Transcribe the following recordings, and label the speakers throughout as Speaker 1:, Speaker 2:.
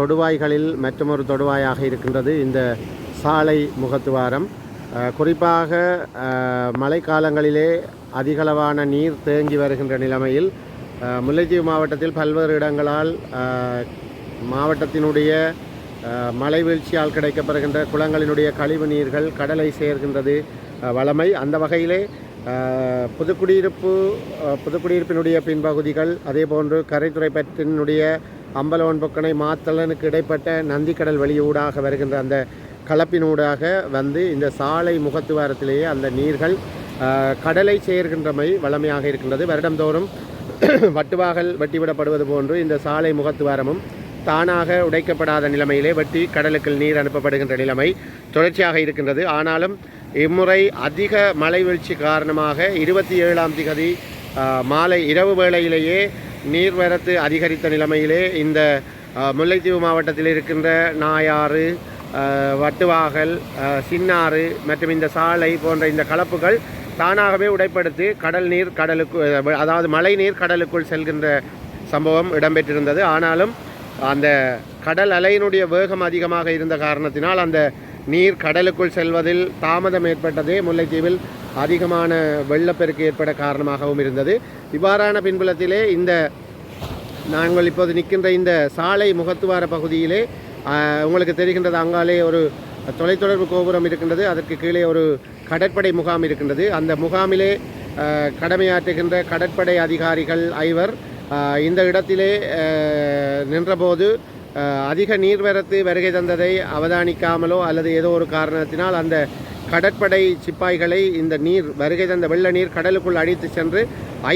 Speaker 1: தொடுவாய்களில் மற்றொரு தொடுவாயாக இருக்கின்றது இந்த சாலை முகத்துவாரம். குறிப்பாக மழைக்காலங்களிலே அதிகளவான நீர் தேங்கி வருகின்ற நிலைமையில் முல்லைத்தீவு மாவட்டத்தில் பல்வேறு இடங்களால் மாவட்டத்தினுடைய மழை வீழ்ச்சியால் கிடைக்கப்படுகின்ற குளங்களினுடைய கழிவு நீர்கள் கடலை சேர்கின்றது வளமை. அந்த வகையிலே புதுக்குடியிருப்பு புதுக்குடியிருப்பினுடைய பின்பகுதிகள் அதே போன்று கரைத்துறை பற்றினுடைய அம்பலவன் பொக்கனை மாத்தலனுக்கு இடைப்பட்ட நந்திக்கடல் வெளியூடாக வருகின்ற அந்த கலப்பினூடாக வந்து இந்த சாலை முகத்துவாரத்திலேயே அந்த நீர்கள் கடலை சேர்கின்றமை வளமையாக இருக்கின்றது. வருடந்தோறும் வட்டுவாகல் வெட்டிவிடப்படுவது போன்று இந்த சாலை முகத்துவாரமும் தானாக உடைக்கப்படாத நிலைமையிலே வெட்டி கடலுக்கு நீர் அனுப்பப்படுகின்ற நிலைமை தொடர்ச்சியாக இருக்கின்றது. ஆனாலும் இம்முறை அதிக மழை வீழ்ச்சி காரணமாக இருபத்தி ஏழாம் திகதி மாலை இரவு வேளையிலேயே நீர்வரத்து அதிகரித்த நிலைமையிலே இந்த முல்லைத்தீவு மாவட்டத்தில் இருக்கின்ற நாயாறு வட்டுவாகல் சின்னாறு மற்றும் இந்த சாலை போன்ற இந்த கலப்புகள் தானாகவே உடைப்படுத்தி கடல் நீர் கடலுக்கு அதாவது மழை நீர் கடலுக்குள் செல்கின்ற சம்பவம் இடம்பெற்றிருந்தது. ஆனாலும் அந்த கடல் அலையினுடைய வேகம் அதிகமாக இருந்த காரணத்தினால் அந்த நீர் கடலுக்குள் செல்வதில் தாமதம் ஏற்பட்டதே முல்லைத்தீவில் அதிகமான வெள்ளப்பெருக்கு ஏற்பட காரணமாகவும் இருந்தது. இவ்வாறான பின்புலத்திலே இந்த நாங்கள் இப்போது நிற்கின்ற இந்த சாலை முகத்துவார பகுதியிலே உங்களுக்கு தெரிகின்றது அங்காலே ஒரு தொலைத்தொடர்பு கோபுரம் இருக்கின்றது. அதற்கு கீழே ஒரு கடற்படை முகாம் இருக்கின்றது. அந்த முகாமிலே கடமையாற்றுகின்ற கடற்படை அதிகாரிகள் ஐவர் இந்த இடத்திலே நின்றபோது அதிக நீர்வரத்து வருகை தந்ததை அவதானிக்காமலோ அல்லது ஏதோ ஒரு காரணத்தினால் அந்த கடற்படை சிப்பாய்களை இந்த நீர் வருகை தந்த வெள்ள நீர் கடலுக்குள் அடித்து சென்று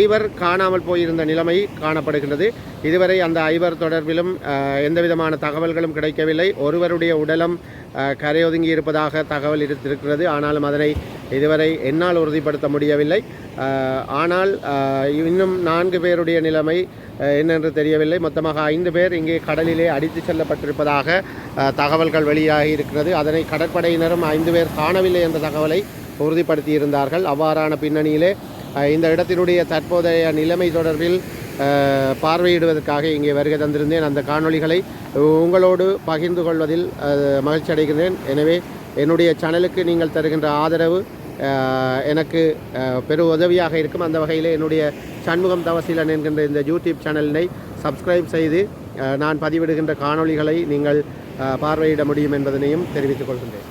Speaker 1: ஐவர் காணாமல் போயிருந்த நிலைமை காணப்படுகின்றது. இதுவரை அந்த ஐவர் தொடர்பிலும் எந்தவிதமான தகவல்களும் கிடைக்கவில்லை. ஒருவருடைய உடலம் கரையொதுங்கி இருப்பதாக தகவல் இருந்திருக்கிறது. ஆனாலும் அதனை இதுவரை என்னால் உறுதிப்படுத்த முடியவில்லை. ஆனால் இன்னும் நான்கு பேருடைய நிலைமை என்னென்று தெரியவில்லை. மொத்தமாக ஐந்து பேர் இங்கே கடலிலே அடித்து செல்லப்பட்டிருப்பதாக தகவல்கள் வெளியாகி இருக்கிறது. அதனை கடற்படையினரும் ஐந்து பேர் காணவில்லை என்ற தகவலை உறுதிப்படுத்தியிருந்தார்கள். அவ்வாறான பின்னணியிலே இந்த இடத்தினுடைய தற்போதைய நிலைமை தொடர்பில் பார்வையிடுவதற்காக இங்கே வருகை தந்திருந்தேன். அந்த காணொளிகளை உங்களோடு பகிர்ந்து கொள்வதில் மகிழ்ச்சி அடைகிறேன் எனவே என்னுடைய சேனலுக்கு நீங்கள் தருகின்ற ஆதரவு எனக்கு பெரு உதவியாக இருக்கும். அந்த வகையில் என்னுடைய சண்முகம் தவசீலன் என்கின்ற இந்த யூடியூப் சேனலினை சப்ஸ்கிரைப் செய்து நான் பதிவிடுகின்ற காணொளிகளை நீங்கள் பார்வையிட முடியும் என்பதனையும் தெரிவித்துக் கொள்கின்றேன்.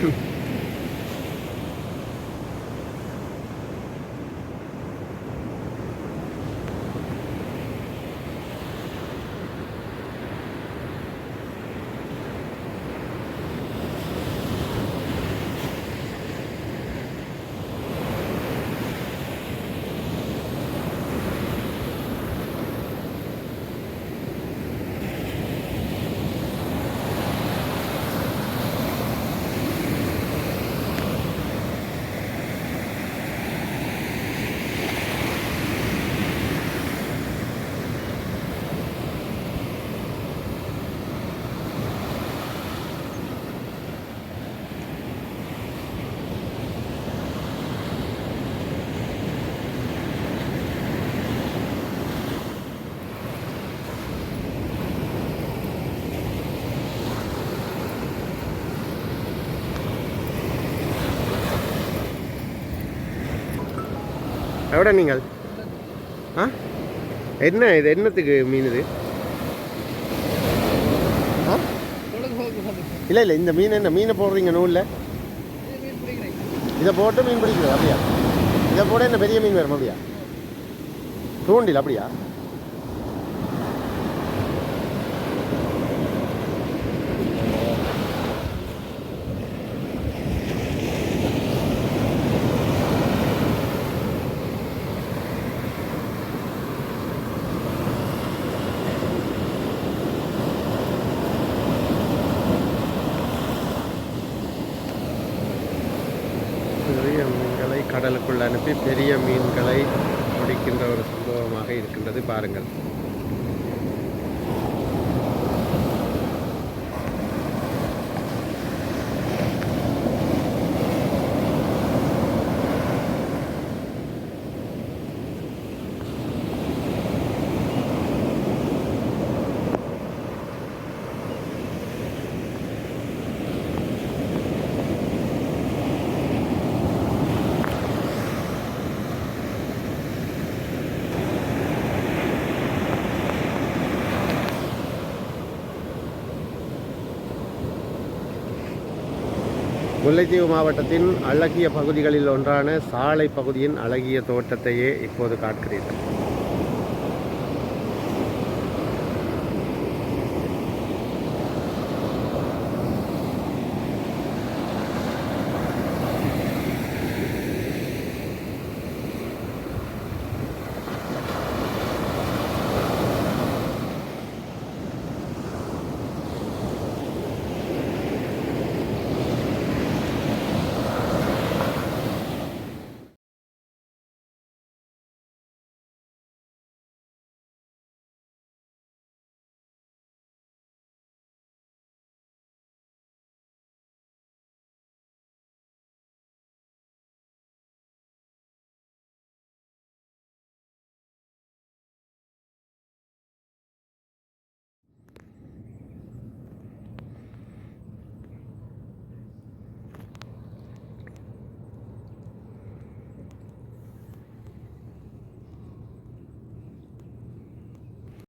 Speaker 1: Cool. எவ்வளோ நீங்கள்? ஆ? என்ன இது? என்னத்துக்கு மீன் இது? ஆ? இல்லை இல்லை இந்த மீன் என்ன? மீனை போடுறீங்க நூலில்? இதை போட்டு மீன் பிடிக்கிறது அப்படியா? இதை போட என்ன பெரிய மீன் வரும் அப்படியா? தூண்டில் அப்படியா சிறிய மீன்களை கடலுக்குள் அனுப்பி பெரிய மீன்களை பிடிக்கின்ற ஒரு சம்பவமாக இருக்கின்றது. பாருங்கள். முல்லைத்தீவு மாவட்டத்தின் அழகிய பகுதிகளில் ஒன்றான சாலை பகுதியின் அழகிய தோட்டத்தையே இப்போது காட்கிறீர்கள்